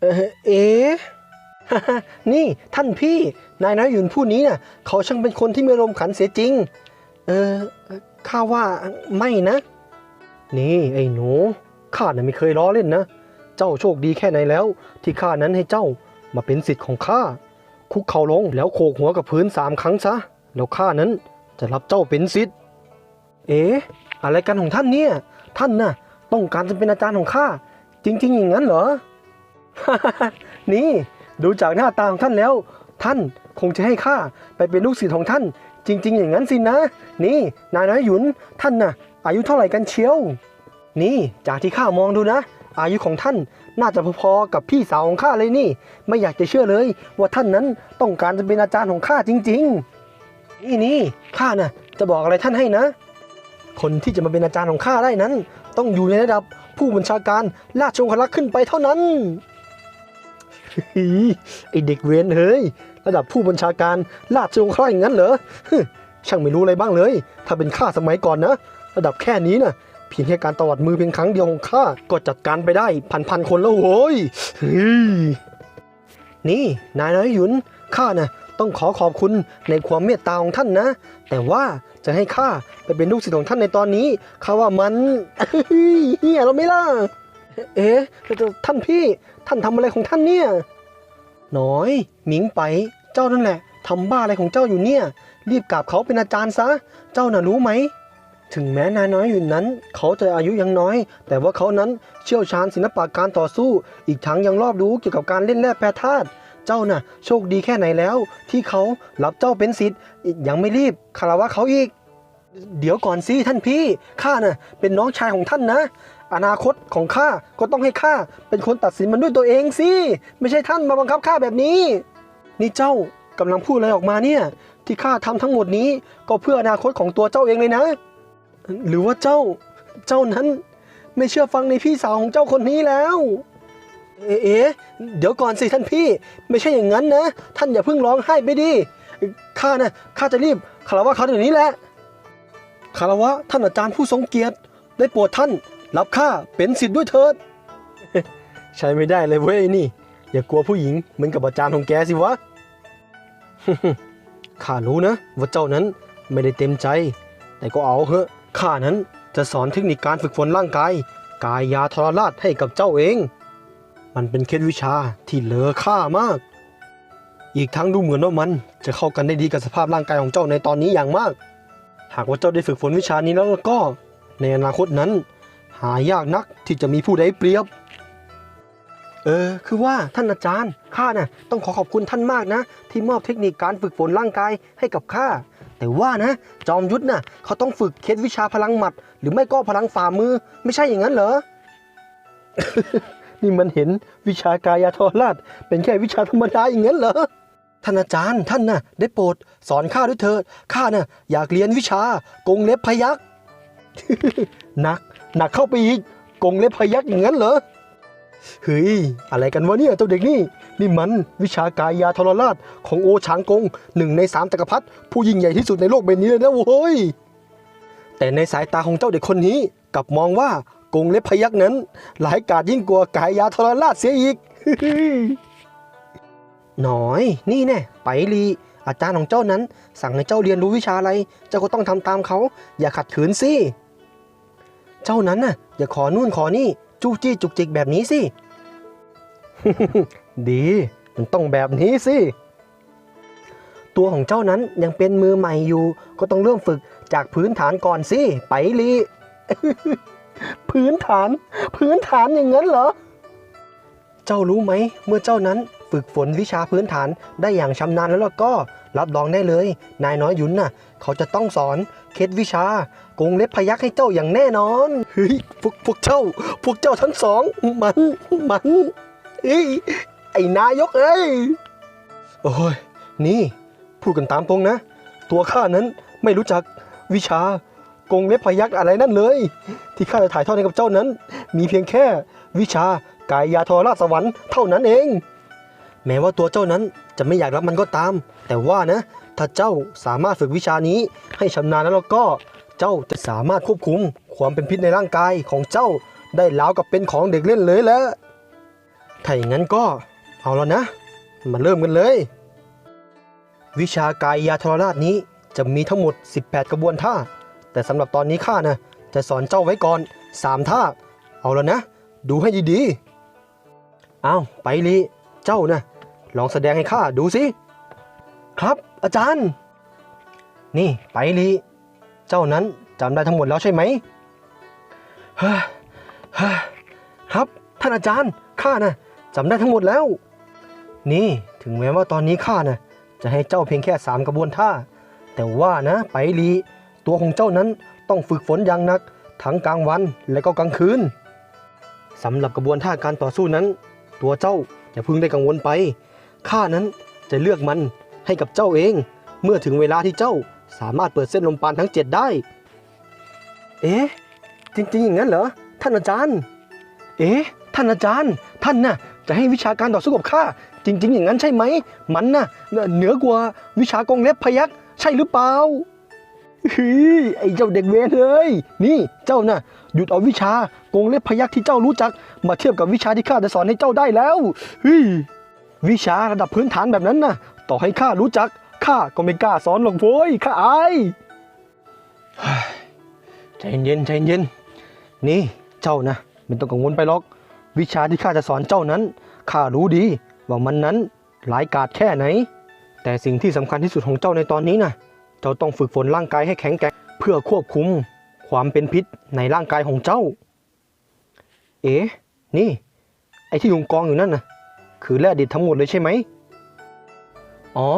เออเอ๊ะนี่ท่านพี่ นายน้อยหยุนผู้นี้น่ะ เขาช่างเป็นคนที่มีรมขันเสียจริง เออข้าว่าไม่นะ นี่ไอ้หนูข้าน่ะไม่เคยล้อเล่นนะ เจ้าโชคดีแค่ไหนแล้ว ที่ข้านั้นให้เจ้ามาเป็นสิทธิ์ของข้าคุกเข่าลงแล้วโขกหัวกับพื้นสามครั้งซะ แล้วข้านั้นจะรับเจ้าเป็นสิทธิ์เอ๊ะอะไรกันของท่านเนี่ย ท่านน่ะ ต้องการจะเป็นอาจารย์ของข้าจริง ๆ อย่างนั้นเหรอ นี่ดูจากหน้าตาของท่านแล้ว ท่านคงจะให้ข้าไปเป็นลูกศิษย์ของท่าน จริง ๆ อย่างนั้นสินะ นี่นายน้อยหยุนท่านน่ะ อายุเท่าไหร่กันเชียว นี่จากที่ข้ามองดูนะ อายุของท่านน่าจะพอๆกับพี่สาวของข้าเลยนี่ ไม่อยากจะเชื่อเลยว่าท่านนั้นต้องการจะเป็นอาจารย์ของข้าจริง ๆ นี่นี่ข้าน่ะ จะบอกอะไรท่านให้นะ คนที่จะมาเป็นอาจารย์ของข้าได้นั้น ต้องอยู่ในระดับผู้บัญชาการราชองครักษ์ขึ้นไปเท่านั้น ไอเด็กเวนเฮ้ย ระดับผู้บัญชาการราชองครักษ์อย่างนั้นเหรอช่างไม่รู้อะไรบ้างเลย ถ้าเป็นข้าสมัยก่อนนะ ระดับแค่นี้นะเพียงแค่การตวัดมือเพียงครั้งเดียวของข้าก็จัดการไปได้พันพันคนแล้วโว้ยเฮ้ยนี่นายน้อยหยุนข้านะต้องขอขอบคุณในความเมตตาของท่านนะ แต่ว่าจะให้ข้าไปเป็นลูกศิษย์ของท่านในตอนนี้ข้าว่ามันเฮียเราไม่ล่ะ เอ๊ะท่านพี่ ท่านทำอะไรของท่านเนี่ย น้อย หมิงไป เจ้านั่นแหละทำบ้าอะไรของเจ้าอยู่เนี่ย รีบกราบเขาเป็นอาจารย์ซะ เจ้าน่ะรู้ไหม ถึงแม้นายน้อยอยู่นั้น เขาจะอายุยังน้อย แต่ว่าเขานั้นเชี่ยวชาญศิลปะการต่อสู้ อีกทั้งยังรอบรู้เกี่ยวกับการเล่นแร่แปรธาตุเจ้าน่ะ โชคดีแค่ไหนแล้ว ที่เขารับเจ้าเป็นศิษย์ยังไม่รีบคารวะเขาอีกเดี๋ยวก่อนสิท่านพี่ ข้าน่ะ เป็นน้องชายของท่านนะ อนาคตของข้าก็ต้องให้ข้าเป็นคนตัดสินมันด้วยตัวเองสิ ไม่ใช่ท่านมาบังคับข้าแบบนี้ นี่เจ้ากำลังพูดอะไรออกมาเนี่ย ที่ข้าทำทั้งหมดนี้ก็เพื่ออนาคตของตัวเจ้าเองเลยนะ หรือว่าเจ้า เจ้านั้น ไม่เชื่อฟังในพี่สาวของเจ้าคนนี้แล้ว เอ๊ะเอเดี๋ยวก่อนสิท่านพี่ ไม่ใช่อย่างนั้นนะ ท่านอย่าเพิ่งร้องไห้ไปดิข้านะข้าจะรีบคารวะเขาเดี๋ยวนี้แหละคารวะท่านอาจารย์ผู้ทรงเกียรติได้โปรดท่าน รับข้าเป็นสิทธิ์ด้วยเถิด ใช้ไม่ได้เลยเว้ยนี่ อย่ากลัวผู้หญิงเหมือนกับอาจารย์ของแกสิวะ ข้ารู้นะว่าเจ้านั้นไม่ได้เต็มใจ แต่ก็เอาเถอะข้านั้นจะสอนเทคนิคการฝึกฝนร่างกาย กายยาทรราชให้กับเจ้าเอง มันเป็นเคล็ดวิชาที่เลอค่ามาก อีกทั้งดูเหมือนว่ามันจะเข้ากันได้ดีกับสภาพร่างกายของเจ้าในตอนนี้อย่างมาก หากว่าเจ้าได้ฝึกฝนวิชานี้แล้วก็ ในอนาคตนั้น หายากนักที่จะมีผู้ใดเปรียบ เออ คือว่าท่านอาจารย์ข้าน่ะต้องขอขอบคุณท่านมากนะ ที่มอบเทคนิคการฝึกฝนร่างกายให้กับข้าแต่ว่านะ จอมยุทธน่ะเขาต้องฝึกเคล็ดวิชาพลังหมัด หรือไม่ก็พลังฝ่ามือ ไม่ใช่อย่างนั้นเหรอ นี่มันเห็นวิชากายาทราชเป็นแค่วิชาธรรมดาอย่างนั้นเหรอท่านอาจารย์ท่านน่ะ ได้โปรดสอนข้าด้วยเถิดข้าน่ะอยากเรียนวิชากงเล็บพยัก หนักหนักเข้าไปอีกกงเล็บพยักอย่างนั้นเหรอเฮ้ยอะไรกันวะเนี่ยเจ้าเด็กนี่นี่มันวิชากายาทรราชของโอฉางกงหนึ่งในสามจักรพรรดิผู้ยิ่งใหญ่ที่สุดในโลกใบนี้เลยนะโว้ยแต่ในสายตาของเจ้าเด็กคนนี้กลับมองว่ากงเล็บพยักนั้นหลายกาจยิ่งกว่ากายยาทรราชเสียอีกหน่อย นี่แน่ไปลีอาจารย์ของเจ้านั้น สั่งให้เจ้าเรียนรู้วิชาอะไร เจ้าก็ต้องทำตามเขา อย่าขัดขืนสิ เจ้านั้นน่ะ อย่าขอนู่นขอนี่จู้จี้จุกจิกแบบนี้สิ ดีมันต้องแบบนี้สิ ตัวของเจ้านั้นยังเป็นมือใหม่อยู่ ก็ต้องเริ่มฝึกจากพื้นฐานก่อนสิ ไปลี พื้นฐาน พื้นฐานอย่างนั้นเหรอ เจ้ารู้ไหม เมื่อเจ้านั้นฝึกฝนวิชาพื้นฐานได้อย่างชำนาญแล้วล่ะก็รับรองได้เลย นายน้อยหยุนน่ะ เขาจะต้องสอนเคล็ดวิชากงเล็บพยักให้เจ้าอย่างแน่นอนเฮ้ยพวกพวกเจ้า พวกเจ้าทั้งสอง มันมันเอ้ยไอ้นายกเอ้ยโอ้ยนี่พูดกันตามตรงนะ ตัวข้านั้นไม่รู้จักวิชากงเล็บพยักอะไรนั่นเลย ที่ข้าจะถ่ายทอดให้กับเจ้านั้น มีเพียงแค่วิชา กายยาทรราสวรรค์เท่านั้นเอง แม้ว่าตัวเจ้านั้นจะไม่อยากรับมันก็ตาม แต่ว่านะ ถ้าเจ้าสามารถฝึกวิชานี้ให้ชำนาญแล้วก็เจ้าจะสามารถควบคุมความเป็นพิษในร่างกายของเจ้าได้แล้วกับเป็นของเด็กเล่นเลยแหละถ้าอย่างนั้นก็เอาแล้วนะ มาเริ่มกันเลย วิชากายยาทรราชนี้จะมีทั้งหมด 18 กระบวนท่า แต่สำหรับตอนนี้ข้านะจะสอนเจ้าไว้ก่อน 3 ท่า เอาแล้วนะ ดูให้ดีๆ อาไปลีเจ้านะลองแสดงให้ข้าดูสิ ครับอาจารย์ นี่ไปลีเจ้านั้นจำได้ทั้งหมดแล้วใช่ไหมเฮ้ยเฮ้ยครับท่านอาจารย์ข้านะจำได้ทั้งหมดแล้ว นี่ถึงแม้ว่าตอนนี้ข้านะจะให้เจ้าเพียงแค่สามกระบวนท่า แต่ว่านะไปลีตัวของเจ้านั้นต้องฝึกฝนอย่างหนัก ทั้งกลางวันและก็กลางคืนสำหรับกระบวนท่าการต่อสู้นั้น ตัวเจ้าอย่าพิ่งได้กังวลไปข้านั้นจะเลือกมันให้กับเจ้าเอง เมื่อถึงเวลาที่เจ้าสามารถเปิดเส้นลมปานทั้งเจ็ดได้ เอ๊ะจริงๆอย่างนั้นเหรอท่านอาจารย์ เอ๊ะท่านอาจารย์ ท่านน่ะจะให้วิชาการต่อสู้กับข้าจริง ๆ อย่างนั้นใช่ไหม มันน่ะเหนือกว่าวิชากองเล็บพยักใช่หรือเปล่า เฮ้ยไอ้เจ้าเด็กเวรเอ้ยนี่เจ้าน่ะหยุดเอาวิชากงเล็บพยักที่เจ้ารู้จัก มาเทียบกับวิชาที่ข้าจะสอนให้เจ้าได้แล้วเฮ้ยวิชาระดับพื้นฐานแบบนั้นน่ะ ต่อให้ข้ารู้จักข้าก็ไม่กล้าสอนหรอกโว้ยข้าอายใจเย็นใจเย็น นี่เจ้านะไม่ต้องกังวลไปหรอก วิชาที่ข้าจะสอนเจ้านั้นข้ารู้ดีว่ามันนั้นหลายกาจแค่ไหน แต่สิ่งที่สำคัญที่สุดของเจ้าในตอนนี้นะ เจ้าต้องฝึกฝนร่างกายให้แข็งแกร่งเพื่อควบคุมความเป็นพิษในร่างกายของเจ้า เอ๋นี่ ไอ้ที่ยุงกองอยู่นั่นนะคือแร่ดิบทั้งหมดเลยใช่ไหม อ๋อ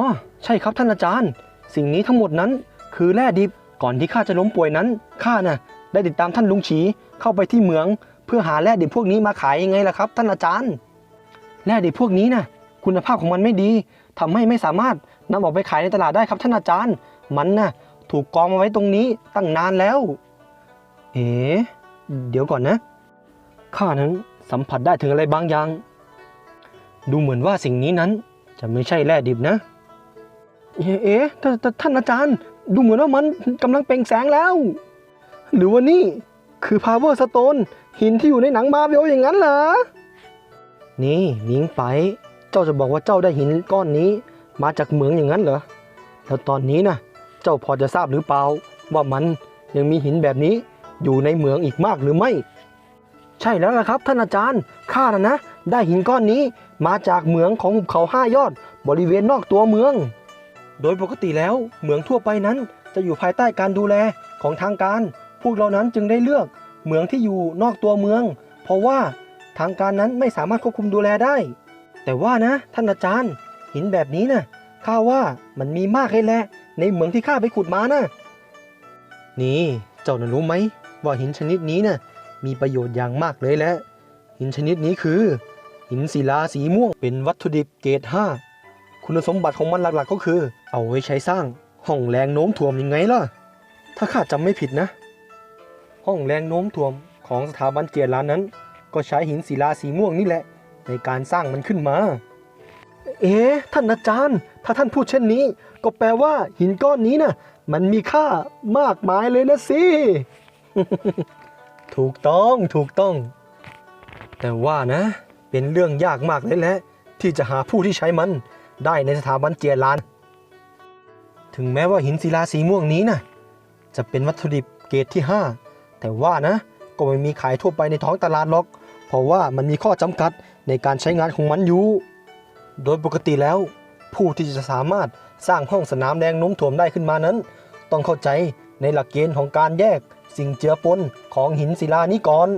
ใช่ครับท่านอาจารย์ สิ่งนี้ทั้งหมดนั้นคือแร่ดิบ ก่อนที่ข้าจะล้มป่วยนั้น ข้าน่ะ ได้ติดตามท่านลุงฉีเข้าไปที่เหมือง เพื่อหาแร่ดิบพวกนี้มาขายยังไงล่ะครับ ท่านอาจารย์ แร่ดิบพวกนี้นะคุณภาพของมันไม่ดีทำให้ไม่สามารถนำออกไปขายในตลาดได้ครับท่านอาจารย์ มันน่ะ ถูกกองมาไว้ตรงนี้ตั้งนานแล้ว เอ๋เดี๋ยวก่อนนะ ข้านั้นสัมผัสได้ถึงอะไรบางอย่าง ดูเหมือนว่าสิ่งนี้นั้น จะไม่ใช่แร่ดิบนะ เอ๊ะเอ๊ะท่านท่านอาจารย์ ดูเหมือนว่ามันกำลังเปล่งแสงแล้ว หรือว่านี่คือ power stone หินที่อยู่ในหนังมาเวลอย่างนั้นเหรอ นี่มิงไปเจ้าจะบอกว่าเจ้าได้หินก้อนนี้ มาจากเหมืองอย่างนั้นเหรอ แล้วตอนนี้นะ เจ้าพอจะทราบหรือเปล่าว่ามันยังมีหินแบบนี้อยู่ในเหมืองอีกมากหรือไม่ ใช่แล้วล่ะครับ ท่านอาจารย์ข้านะนะ ได้หินก้อนนี้มาจากเหมืองของหุบเขาห้ายอด บริเวณนอกตัวเมือง โดยปกติแล้วเหมืองทั่วไปนั้น จะอยู่ภายใต้การดูแลของทางการ พวกเรานั้นจึงได้เลือกเหมืองที่อยู่นอกตัวเมือง เพราะว่าทางการนั้นไม่สามารถควบคุมดูแลได้ แต่ว่านะ ท่านอาจารย์ หินแบบนี้นะข้าว่ามันมีมากเลยแหละ ในเหมืองที่ข้าไปขุดมานะนี่เจ้าน่ะรู้ไหมว่าหินชนิดนี้นะ่ะมีประโยชน์อย่างมากเลยแหละ หินชนิดนี้คือ หินศิลาสีม่วงเป็นวัตถุดิบเกรด5คุณสมบัติของมันหลักๆ ก็คือ เอาไว้ใช้สร้างห้องแรงโน้มถ่วงยังไงล่ะ ถ้าข้าจำไม่ผิดนะ ห้องแรงโน้มถ่วงของสถาบันเจียรานนั้น ก็ใช้หินศิลาสีม่วงนี่แหละ ในการสร้างมันขึ้นมา เอ๊ะท่านอาจารย์ ถ้าท่านพูดเช่นนี้ ก็แปลว่าหินก้อนนี้นะ่ะมันมีค่ามากมายเลยนะสิ ถูกต้องถูกต้อง แต่ว่านะ เป็นเรื่องยากมากเลยแหละที่จะหาผู้ที่ใช้มันได้ในสถาบันเจียราน ถึงแม้ว่าหินศิลาสีม่วงนี้นะจะเป็นวัตถุดิบเกรดที่ 5 แต่ว่านะก็ไม่มีขายทั่วไปในท้องตลาดหรอก เพราะว่ามันมีข้อจำกัดในการใช้งานของมันอยู่ โดยปกติแล้ว ผู้ที่จะสามารถ สร้างห้องสนามแดงโน้มถ่วงได้ขึ้นมานั้น ต้องเข้าใจในหลักเกณฑ์ของการแยกสิ่งเจือปนของหินศิลานี้ก่อน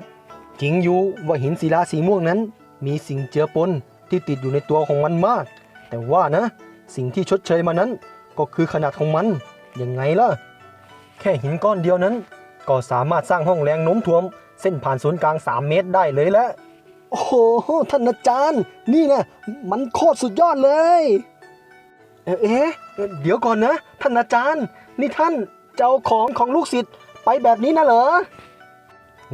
จริงอยู่ว่าหินศิลาสีม่วงนั้น มีสิ่งเจือปนที่ติดอยู่ในตัวของมันมาก แต่ว่านะ สิ่งที่ชดเชยมานั้น ก็คือขนาดของมันยังไงล่ะ แค่หินก้อนเดียวนั้น ก็สามารถสร้างห้องแรงโน้มถ่วงเส้นผ่านศูนย์กลาง 3 เมตรได้เลยแหละโอ้โหท่านอาจารย์ นี่นะมันโคตรสุดยอดเลย เอ๊ะเอ๊ะเดี๋ยวก่อนนะ ท่านอาจารย์ นี่ท่านจะเอาของของลูกศิษย์ไปแบบนี้นะเหรอ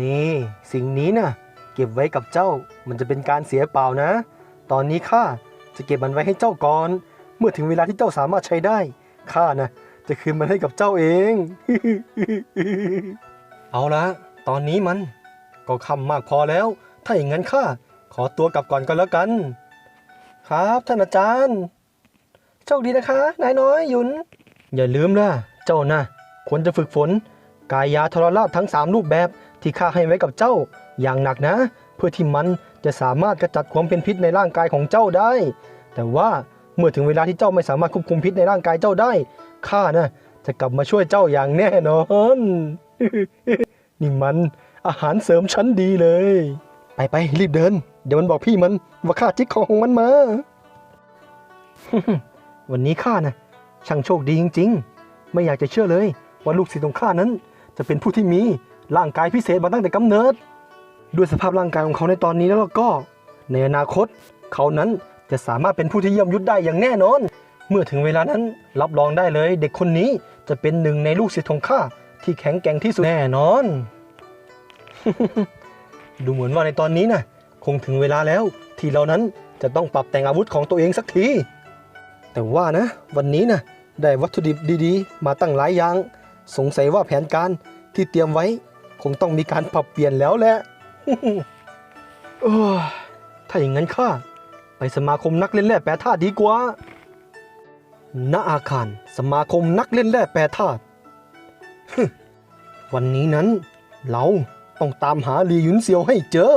นี่ สิ่งนี้นะเก็บไว้กับเจ้ามันจะเป็นการเสียเปล่านะ ตอนนี้ข้าจะเก็บมันไว้ให้เจ้าก่อน เมื่อถึงเวลาที่เจ้าสามารถใช้ได้ข้านะจะคืนมันให้กับเจ้าเอง เอาละตอนนี้มันก็ค่ำมากพอแล้ว ถ้าอย่างนั้นข้าขอตัวกลับก่อนก็แล้วกัน ครับท่านอาจารย์ โชคดีนะคะ นายน้อยหยุน อย่าลืมนะเจ้านะควรจะฝึกฝน กายยาทรราชทั้ง 3 รูปแบบที่ข้าให้ไว้กับเจ้า อย่างหนักนะ เพื่อที่มันจะสามารถกระจัดความเป็นพิษในร่างกายของเจ้าได้ แต่ว่าเมื่อถึงเวลาที่เจ้าไม่สามารถควบคุมพิษในร่างกายเจ้าได้ข้านะจะกลับมาช่วยเจ้าอย่างแน่นอนนี่มันอาหารเสริมชั้นดีเลย ไปไปรีบเดิน เดี๋ยวมันบอกพี่มันว่าข้าจิกขอของมันมา วันนี้ข้านะช่างโชคดีจริง ๆ ไม่อยากจะเชื่อเลยว่าลูกศิษย์ของข้านั้น จะเป็นผู้ที่มีร่างกายพิเศษมาตั้งแต่กำเนิด ด้วยสภาพร่างกายของเขาในตอนนี้แล้วก็ ในอนาคต เขานั้นจะสามารถเป็นผู้ที่เยี่ยมยุทธได้อย่างแน่นอน เมื่อถึงเวลานั้นรับรองได้เลย เด็กคนนี้จะเป็นหนึ่งในลูกศิษย์ของข้าที่แข็งแกร่งที่สุดแน่นอน ดูเหมือนว่าในตอนนี้นะคงถึงเวลาแล้วที่เรานั้นจะต้องปรับแต่งอาวุธของตัวเองสักที แต่ว่านะ วันนี้นะได้วัตถุดิบดีๆ มาตั้งหลายอย่าง สงสัยว่าแผนการที่เตรียมไว้ คงต้องมีการปรับเปลี่ยนแล้วแหละโอ้ถ้าอย่างนั้นข้าไปสมาคมนักเล่นแร่แปรธาตุดีกว่า ณ อาคารสมาคมนักเล่นแร่แปรธาตุวันนี้นั้น เราต้องตามหาลีหยุนเซียวให้เจอ